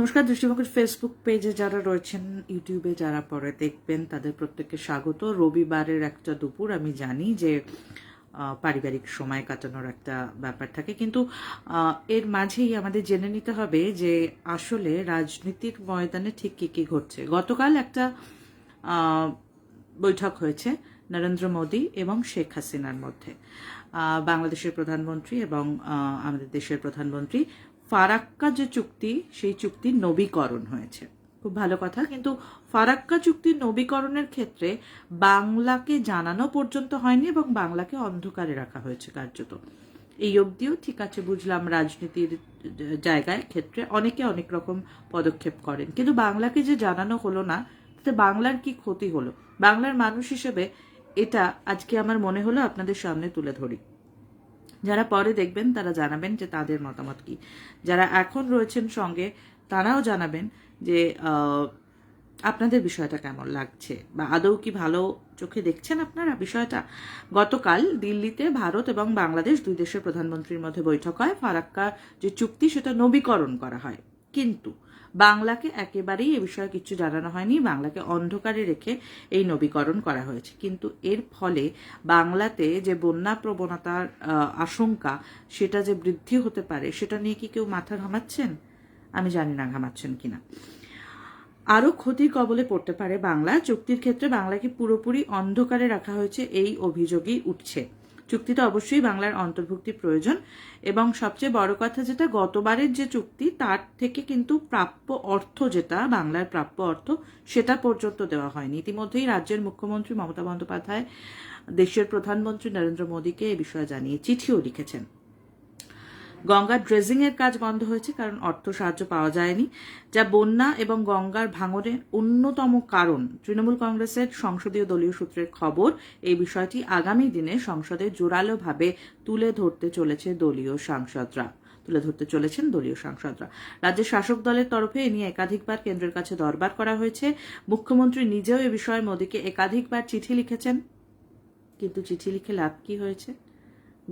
নমস্কার, দৃষ্টিভঙ্গের ফেসবুক পেজে যারা রয়েছেন ইউটিউবে যারা পরে দেখবেন, তাদের প্রত্যেককে স্বাগত। রবিবারের একটা দুপুর, আমি জানি যে পারিবারিক সময় কাটানোর একটা ব্যাপার থাকে। কিন্তু এর মাঝেই আমাদের জেনে নিতে হবে যে, আসলে রাজনীতির ময়দানে ঠিক কী কী ঘটছে। গতকাল একটা বৈঠক হয়েছে নরেন্দ্র মোদী এবং শেখ হাসিনার মধ্যে। বাংলাদেশের প্রধানমন্ত্রী এবং আমাদের দেশের প্রধানমন্ত্রী ফারাক্কা যে চুক্তি, সেই চুক্তির নবীকরণ হয়েছে। খুব ভালো কথা, কিন্তু ফারাক্কা চুক্তির নবীকরণের ক্ষেত্রে বাংলাকে জানানো পর্যন্ত হয়নি এবং বাংলাকে অন্ধকারে রাখা হয়েছে কার্যত। এই অবধিও ঠিক আছে, বুঝলাম রাজনীতির জায়গায় ক্ষেত্রে অনেকে অনেক রকম পদক্ষেপ করেন, কিন্তু বাংলাকে যে জানানো হলো না, তাতে বাংলার কি ক্ষতি হলো? বাংলার মানুষ হিসেবে এটা আজকে আমার মনে হলো আপনাদের সামনে তুলে ধরি। যারা পরে দেখবেন, তারা জানাবেন যে তাদের মতামত কি। যারা এখন রয়েছেন সঙ্গে, তারাও জানাবেন যে আপনাদের বিষয়টা কেমন লাগছে? বা আদৌ কি ভালো চোখে দেখছেন আপনারা বিষয়টা? গতকাল দিল্লিতে ভারত এবং বাংলাদেশ দুই দেশের প্রধানমন্ত্রীর মধ্যে বৈঠক হয়। ফারাক্কা যে চুক্তি, সেটা নবীকরণ করা হয়। কিন্তু বাংলাকে একেবারেই এ বিষয়ে কিছু জানানো হয়নি। বাংলাকে অন্ধকারে রেখে এই নবীকরণ করা হয়েছে। কিন্তু এর ফলে বাংলাতে যে বন্যা প্রবণতার আশঙ্কা, সেটা যে বৃদ্ধি হতে পারে, সেটা নিয়ে কি কেউ মাথা ঘামাচ্ছেন? আমি জানি না ঘামাচ্ছেন কিনা। আরও ক্ষতির কবলে পড়তে পারে বাংলা। চুক্তির ক্ষেত্রে বাংলাকে পুরোপুরি অন্ধকারে রাখা হয়েছে। এই অভিযোগই উঠছে। চুক্তিতে অবশ্যই বাংলার অন্তর্ভুক্তি প্রয়োজন। এবং সবচেয়ে বড় কথা যেটা, গতবারের যে চুক্তি, তার থেকে কিন্তু প্রাপ্য অর্থ যেটা, বাংলার প্রাপ্য অর্থ, সেটা পর্যন্ত দেওয়া হয়নি। ইতিমধ্যেই রাজ্যের মুখ্যমন্ত্রী মমতা বন্দ্যোপাধ্যায়, দেশের প্রধানমন্ত্রী নরেন্দ্র মোদীকে এ বিষয়ে জানিয়ে চিঠিও লিখেছেন। গঙ্গার ড্রেজিং এর কাজ বন্ধ হয়েছে কারণ অর্থ সাহায্য পাওয়া যায়নি, যা বন্যা এবং গঙ্গার ভাঙনের অন্যতম কারণ। তৃণমূল কংগ্রেসের সংসদীয় দলীয় সূত্রের খবর, এই বিষয়টি আগামী দিনে সংসদে জোরালোভাবে তুলে ধরতে চলেছে দলীয় সাংসদরা। তুলে ধরতে চলেছেন দলীয় সাংসদরা। রাজ্যের শাসক দলের তরফে এ নিয়ে একাধিকবার কেন্দ্রের কাছে দরবার করা হয়েছে। মুখ্যমন্ত্রী নিজেও এ বিষয়ে মোদীকে একাধিকবার চিঠি লিখেছেন। কিন্তু চিঠি লিখে লাভ কি হয়েছে?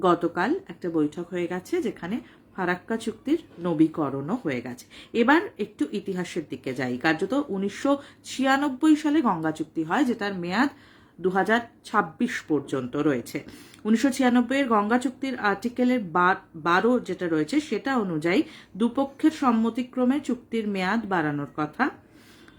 গতকাল একটা বৈঠক হয়ে গেছে যেখানে ফারাক্কা চুক্তির নবীকরণও হয়ে গেছে। এবার একটু ইতিহাসের দিকে যাই। কার্যত উনিশশো ছিয়ানব্বই সালে গঙ্গা চুক্তি হয়, যেটার মেয়াদ দু হাজার ছাব্বিশ পর্যন্ত রয়েছে। উনিশশো ছিয়ানব্বই এর গঙ্গা চুক্তির আর্টিকেলের বারো যেটা রয়েছে, সেটা অনুযায়ী দুপক্ষের সম্মতিক্রমে চুক্তির মেয়াদ বাড়ানোর কথা।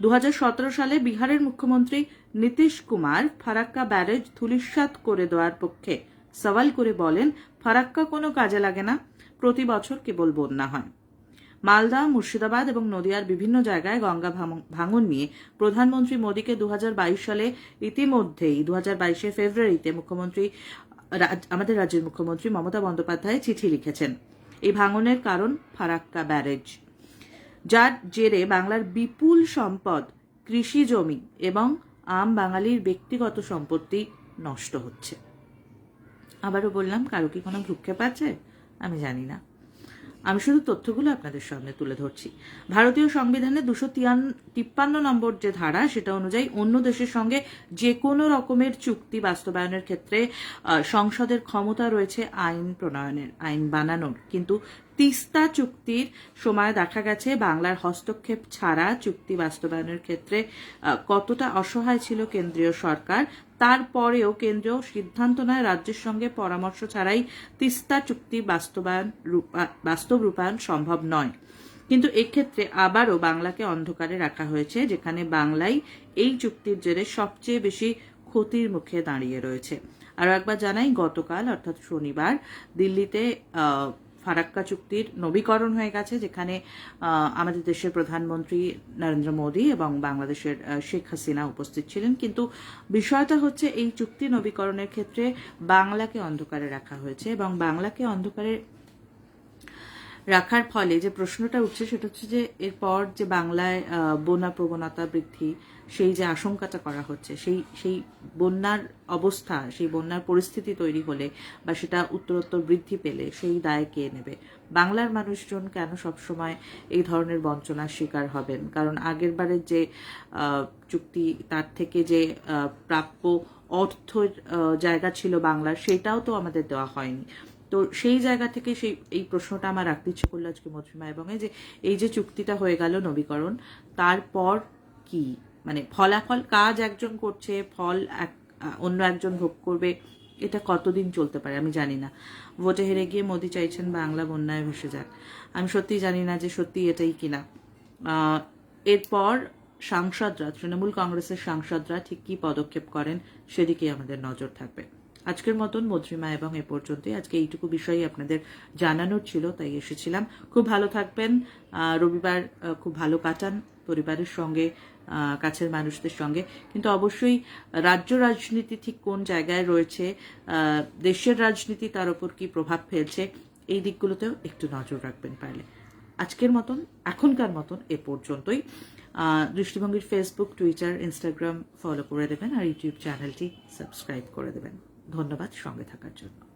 দু হাজার সতেরো সালে বিহারের মুখ্যমন্ত্রী নীতিশ কুমার ফারাক্কা ব্যারেজ ধুলিস্বাত করে দেওয়ার পক্ষে সওয়াল করে বলেন, ফারাক্কা কোনো কাজে লাগে না, প্রতি বছর কেবল বন্যা হয়। মালদা, মুর্শিদাবাদ এবং নদিয়ার বিভিন্ন জায়গায় গঙ্গা ভাঙন নিয়ে প্রধানমন্ত্রী মোদীকে দু হাজার বাইশ সালে ইতিমধ্যেই দু হাজার ফেব্রুয়ারিতে মুখ্যমন্ত্রী আমাদের রাজ্যের মুখ্যমন্ত্রী মমতা বন্দ্যোপাধ্যায় চিঠি লিখেছেন। এই ভাঙনের কারণ ফারাক্কা ব্যারেজ। যার জেরে বাংলার বিপুল সম্পদ, কৃষি জমি এবং আম বাঙালির ব্যক্তিগত সম্পত্তি নষ্ট হচ্ছে। আবারও বললাম, কারও কি কোনো ভ্রুক্ষেপ আছে? আমি জানি না। আমি শুধু তথ্যগুলো আপনাদের সামনে তুলে ধরছি। ভারতীয় সংবিধানে দুশো তিপ্পান্ন নম্বর যে ধারা, সেটা অনুযায়ী অন্য দেশের সঙ্গে যে কোনো রকমের চুক্তি বাস্তবায়নের ক্ষেত্রে সংসদের ক্ষমতা রয়েছে আইন প্রণয়নের, আইন বানানোর। কিন্তু তিস্তা চুক্তির সময় দেখা গেছে বাংলার হস্তক্ষেপ ছাড়া চুক্তি বাস্তবায়নের ক্ষেত্রে কতটা অসহায় ছিল কেন্দ্রীয় সরকার, তারপরেও কেন্দ্রীয় সিদ্ধান্ত নেয় রাজ্যের সঙ্গে পরামর্শ ছাড়াই তিস্তা চুক্তি বাস্তবায়ন বাস্তব রূপায়ণ সম্ভব নয়। কিন্তু এক্ষেত্রে আবারও বাংলাকে অন্ধকারে রাখা হয়েছে, যেখানে বাংলাই এই চুক্তির জেরে সবচেয়ে বেশি ক্ষতির মুখে দাঁড়িয়ে রয়েছে। আরও একবার জানাই, গতকাল, অর্থাৎ শনিবার, দিল্লিতে ফারাক্কা চুক্তির নবীকরণ হয়ে গেছে, যেখানে আমাদের দেশের প্রধানমন্ত্রী নরেন্দ্র মোদী এবং বাংলাদেশের শেখ হাসিনা উপস্থিত ছিলেন। কিন্তু বিষয়টা হচ্ছে এই চুক্তি নবীকরণের ক্ষেত্রে বাংলাকে অন্ধকারে রাখা হয়েছে এবং বাংলাকে অন্ধকারে রাখার ফলে যে প্রশ্নটা উঠছে সেটা হচ্ছে যে এরপর যে বাংলায় বন্যা প্রবণতা বৃদ্ধি সেই যে আশঙ্কাটা করা হচ্ছে সেই সেই বন্যার অবস্থা সেই বন্যার পরিস্থিতি তৈরি হলে বা সেটা উত্তরোত্তর বৃদ্ধি পেলে সেই দায় কে নেবে? বাংলার মানুষজন কেন সবসময় এই ধরনের বঞ্চনার শিকার হবেন? কারণ আগের বারের যে চুক্তি তার থেকে যে প্রাপ্য অর্থের আহ, জায়গা ছিল বাংলার সেটাও তো আমাদের দেওয়া হয়নি। তো সেই জায়গা থেকে সেই, এই প্রশ্নটা আমার রাখতে ইচ্ছে করল আজকে মধুরিমা এবং যে, এই যে চুক্তিটা হয়ে গেল নবীকরণ, তারপর কি? মানে ফলাফল কাজ একজন করছে, ফল এক, অন্য একজন ভোগ করবে, এটা কতদিন চলতে পারে আমি জানি না। ভোটে হেরে গিয়ে মোদি চাইছেন বাংলা বন্যায় ভেসে যাক। আমি সত্যি জানি না যে সত্যি এটাই কিনা। এরপর সাংসদরা, তৃণমূল কংগ্রেসের সাংসদরা ঠিক কি পদক্ষেপ করেন, সেদিকেই আমাদের নজর থাকবে। আজকের মতন মধুরিমা এবং এ পর্যন্তই। আজকে এইটুকু বিষয়ই আপনাদের জানানোর ছিল, তাই এসেছিলাম। খুব ভালো থাকবেন। রবিবার খুব ভালো কাটান পরিবারের সঙ্গে কাছের মানুষদের সঙ্গে। কিন্তু অবশ্যই রাজ্য রাজনীতি ঠিক কোন জায়গায় রয়েছে দেশের রাজনীতি তার উপর কি প্রভাব ফেলছে, এই দিকগুলোতেও একটু নজর রাখবেন পারলে। আজকের মতন, এখনকার মতন এ পর্যন্তই। দৃষ্টিভঙ্গির ফেসবুক টুইটার ইনস্টাগ্রাম ফলো করে দেবেন আর ইউটিউব চ্যানেলটি সাবস্ক্রাইব করে দেবেন। ধন্যবাদ সঙ্গে থাকার জন্য।